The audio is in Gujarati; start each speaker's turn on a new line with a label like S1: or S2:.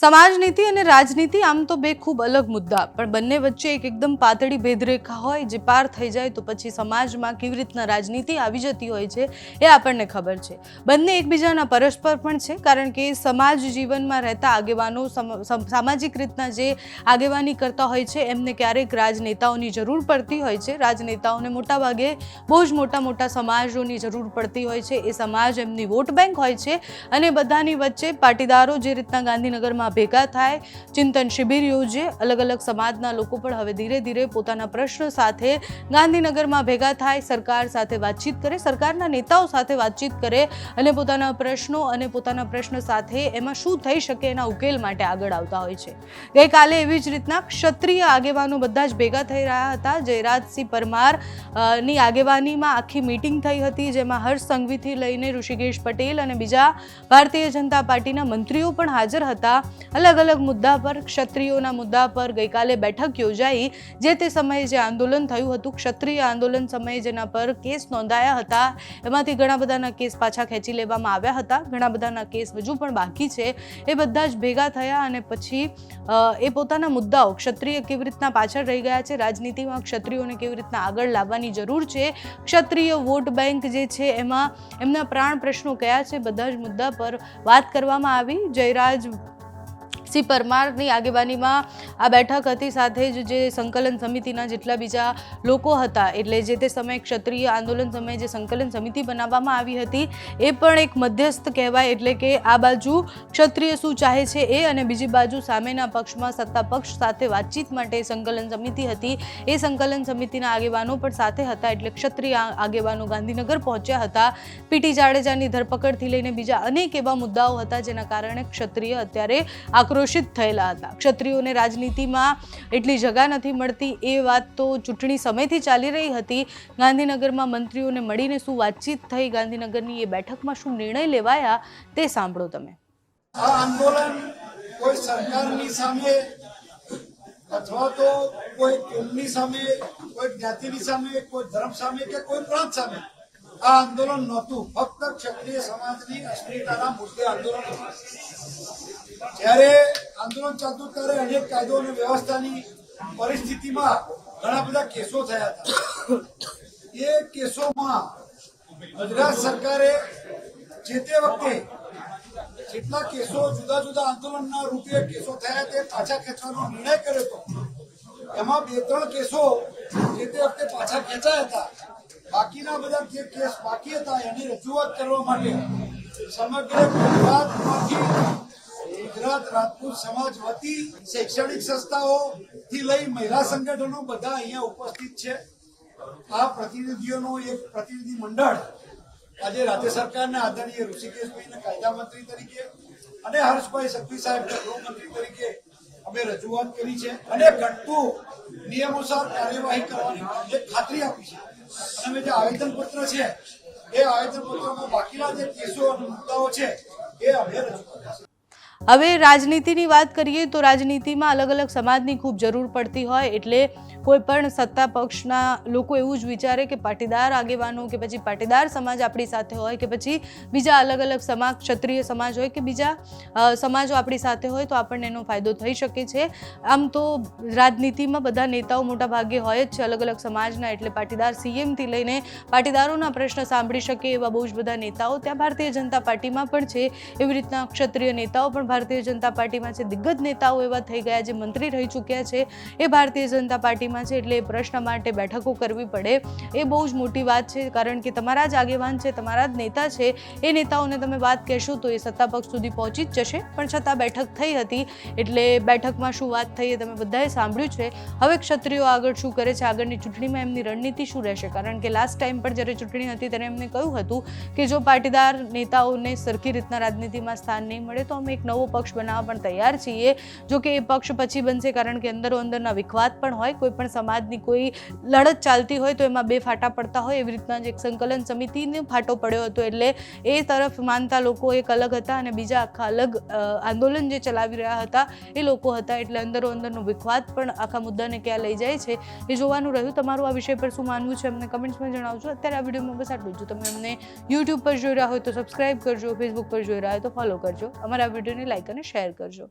S1: સમાજ નીતિ અને રાજનીતિ આમ તો બે ખૂબ અલગ મુદ્દા, પણ બંને વચ્ચે એક એકદમ પાતળી ભેદરેખા હોય જે પાર થઈ જાય તો પછી સમાજમાં કેવી રીતના રાજનીતિ આવી જતી હોય છે એ આપણને ખબર છે. બંને એકબીજાના પરસ્પર પણ છે, કારણ કે સમાજ જીવનમાં રહેતા આગેવાનો સમ- સમ- સામાજિક રીતના જે આગેવાની કરતા હોય છે, એમને ક્યારેક રાજનેતાઓની જરૂર પડતી હોય છે. રાજનેતાઓને મોટાભાગે બહુ જ મોટા મોટા સમાજોની જરૂર પડતી હોય છે. એ સમાજ એમની વોટ બેંક હોય છે અને બધાની વચ્ચે પાટીદારો જે રીતના ગાંધીનગરમાં ભેગા થાય. ચિંતન શિબિર યોજે. અલગ અલગ સમાજના લોકો પણ હવે ધીરે ધીરે પોતાના પ્રશ્ન સાથે ગાંધીનગરમાં ભેગા થાય. સરકાર સાથે વાતચીત કરે, સરકારના નેતાઓ સાથે વાતચીત કરે અને પોતાના પ્રશ્નો અને પોતાના પ્રશ્ન સાથે એમાં શું થઈ શકે એના ઉકેલ માટે આગળ આવતા હોય છે. ગઈકાલે એવી જ રીતના ક્ષત્રિય આગેવાનો બધા જ ભેગા થઈ રહ્યા હતા. જયરાજસિંહ પરમારની આગેવાનીમાં આખી મીટિંગ થઈ હતી, જેમાં હર્ષ સંઘવીથી લઈને ઋષિકેશ પટેલ અને બીજા ભારતીય જનતા પાર્ટીના મંત્રીઓ પણ હાજર હતા. અલગ અલગ મુદ્દા પર, ક્ષત્રિયોના મુદ્દા પર ગઈકાલે બેઠક યોજાઈ, જે તે સમયે જે આંદોલન થયું હતું, ક્ષત્રિય આંદોલન સમયે જેના પર કેસ નોંધાયા હતા, એમાંથી ઘણા બધાના કેસ પાછા ખેંચી લેવામાં આવ્યા હતા, ઘણા બધાના કેસ હજુ પણ બાકી છે, એ બધા જ ભેગા થયા અને પછી એ પોતાના મુદ્દાઓ ક્ષત્રિય કેવી રીતના પાછળ રહી ગયા છે, રાજનીતિમાં ક્ષત્રિયોને કેવી રીતના આગળ લાવવાની જરૂર છે, ક્ષત્રિય વોટ બેંક જે છે એમાં એમના પ્રાણ પ્રશ્નો કયા છે, બધા જ મુદ્દા પર વાત કરવામાં આવી. જયરાજ સી પરમારની આગેવાનીમાં આ બેઠક હતી. સાથે જ જે સંકલન સમિતિના જેટલા બીજા લોકો હતા, એટલે જે તે સમયે ક્ષત્રિય આંદોલન સમયે જે સંકલન સમિતિ બનાવવામાં આવી હતી, એ પણ એક મધ્યસ્થ કહેવાય, એટલે કે આ બાજુ ક્ષત્રિય શું ચાહે છે એ અને બીજી બાજુ સામેના પક્ષમાં સત્તા પક્ષ સાથે વાતચીત માટે સંકલન સમિતિ હતી. એ સંકલન સમિતિના આગેવાનો પણ સાથે હતા, એટલે ક્ષત્રિય આગેવાનો ગાંધીનગર પહોંચ્યા હતા. પીટી જાડેજાની ધરપકડથી લઈને બીજા અનેક એવા મુદ્દાઓ હતા, જેના કારણે ક્ષત્રિય અત્યારે આક્રોશિત થયેલા હતા. ક્ષત્રિયોને રાજનીતિમાં એટલી જગા નથી મળતી, એ વાત તો ચૂંટણી સમયથી ચાલી રહી હતી. ગાંધીનગરમાં મંત્રીઓને મળીને શું વાતચીત થઈ, ગાંધીનગરની એ બેઠકમાં શું નિર્ણય લેવાયા, તે સાંભળો તમે.
S2: આ આંદોલન કોઈ સરકારની સામે અથવા તો કોઈ કોમની સામે, કોઈ જ્ઞાતિની સામે, કોઈ ધર્મ સામે કે કોઈ પ્રાંત સામે આ આંદોલન નહોતું. ફક્ત ક્ષત્રિય સમાજની અસ્મિતાના મુદ્દે આંદોલન જ્યારે આંદોલન ચાલતું ત્યારે અનેક કાયદો અને વ્યવસ્થાની પરિસ્થિતિમાં ઘણા બધા કેસો થયા હતા. એ કેસોમાં ગુજરાત સરકારે જે તે વખતે જેટલા કેસો જુદા જુદા આંદોલનના રૂપે કેસો થયા તે પાછા ખેંચવાનો નિર્ણય કર્યો હતો. એમાં બે ત્રણ કેસો જે તે વખતે પાછા ખેંચાયા હતા. બાકીના બધા જે કેસ બાકી હતા એની રજૂઆત કરવા માટે સમગ્ર ગુજરાતમાંથી ગુજરાત રાજપૂત સમાજ વતી શૈક્ષણિક સંસ્થાઓ થી લઈ મહિલા સંગઠનો બધા અહીંયા ઉપસ્થિત છે. આ પ્રતિનિધિઓનું એક પ્રતિનિધિ મંડળ આજે રાજ્ય સરકારના આદરણીય ઋષિકેશભાઈને કાયદા મંત્રી તરીકે અને હર્ષભાઈ સખવી સાહેબને ગૃહમંત્રી તરીકે અમે રજૂઆત કરી છે. અને ઘટતું નિયમોસર કાર્યવાહી કરવાની ખાતરી આપી છે અને જે આવેદનપત્ર છે એ આવેદનપત્રમાં બાકીના જે કેસો અને મુદ્દાઓ છે એ અભ્યાસ
S1: હવે રાજનીતિની વાત કરીએ તો રાજનીતિમાં અલગ અલગ સમાજની ખૂબ જરૂર પડતી હોય એટલે કોઈ પણ સત્તા પક્ષના લોકો એવું જ વિચારે કે પાટીદાર આગેવાનો કે પછી પાટીદાર સમાજ આપણી સાથે હોય કે પછી બીજા અલગ અલગ સમાજ, ક્ષત્રિય સમાજ હોય કે બીજા સમાજો આપણી સાથે હોય તો આપણને એનો ફાયદો થઈ શકે છે. આમ તો રાજનીતિમાં બધા નેતાઓ મોટા ભાગે હોય જ છે અલગ અલગ સમાજના એટલે પાટીદાર સીએમથી લઈને પાટીદારોના પ્રશ્ન સાંભળી શકે એવા બહુ જ બધા નેતાઓ ત્યાં ભારતીય જનતા પાર્ટીમાં પણ છે. એવી રીતના ક્ષત્રિય નેતાઓ પણ ભારતીય જનતા પાર્ટીમાં છે. દિગ્ગજ નેતાઓ એવા થઈ ગયા જે મંત્રી રહી ચૂક્યા છે. એ ભારતીય જનતા પાર્ટીમાં છે એટલે એ પ્રશ્ન માટે બેઠકો કરવી પડે. એ બહુ જ મોટી વાત છે. કારણ કે તમારા જ આગેવાન છે, તમારા જ નેતા છે. એ નેતાઓને તમે વાત કહેશો તો એ સત્તા પક્ષ સુધી પહોંચી જ જશે. પણ છતાં બેઠક થઈ હતી. એટલે બેઠકમાં શું વાત થઈ એ તમે બધાએ સાંભળ્યું છે. હવે ક્ષત્રિયો આગળ શું કરે છે? આગળની ચૂંટણીમાં એમની રણનીતિ શું રહેશે? કારણ કે લાસ્ટ ટાઈમ પર જ્યારે ચૂંટણી હતી ત્યારે એમને કહ્યું હતું કે જો પાટીદાર નેતાઓને સરખી રીતના રાજનીતિમાં સ્થાન નહીં મળે તો અમે એક નવો પક્ષ બનાવવા પણ તૈયાર છીએ. જો કે એ પક્ષ પછી બનશે કારણ કે અંદરો અંદરના વિખવાદ પણ હોય. કોઈ પણ સમાજની કોઈ લડત ચાલતી હોય તો એમાં બે ફાટા પડતા હોય. એવી રીતના જ એક સંકલન સમિતિને ફાટો પડ્યો હતો એટલે એ તરફ માનતા લોકો એક અલગ હતા અને બીજા આખા અલગ આંદોલન જે ચલાવી રહ્યા હતા એ લોકો હતા એટલે અંદરો અંદરનો વિખવાદ પણ આખા મુદ્દાને ક્યાં લઈ જાય છે એ જોવાનું રહ્યું. તમારું આ વિષય પર શું માનવું છે અમને કમેન્ટ્સમાં જણાવજો. અત્યારે આ વિડીયોમાં બસ આટલું જ. તમે અમને યુટ્યુબ પર જોઈ રહ્યા હોય તો સબસ્ક્રાઇબ કરજો ફેસબુક પર જોઈ રહ્યા હોય તો ફોલો કરજો. અમારા વિડીયોને લાઇક અને શેર કરજો.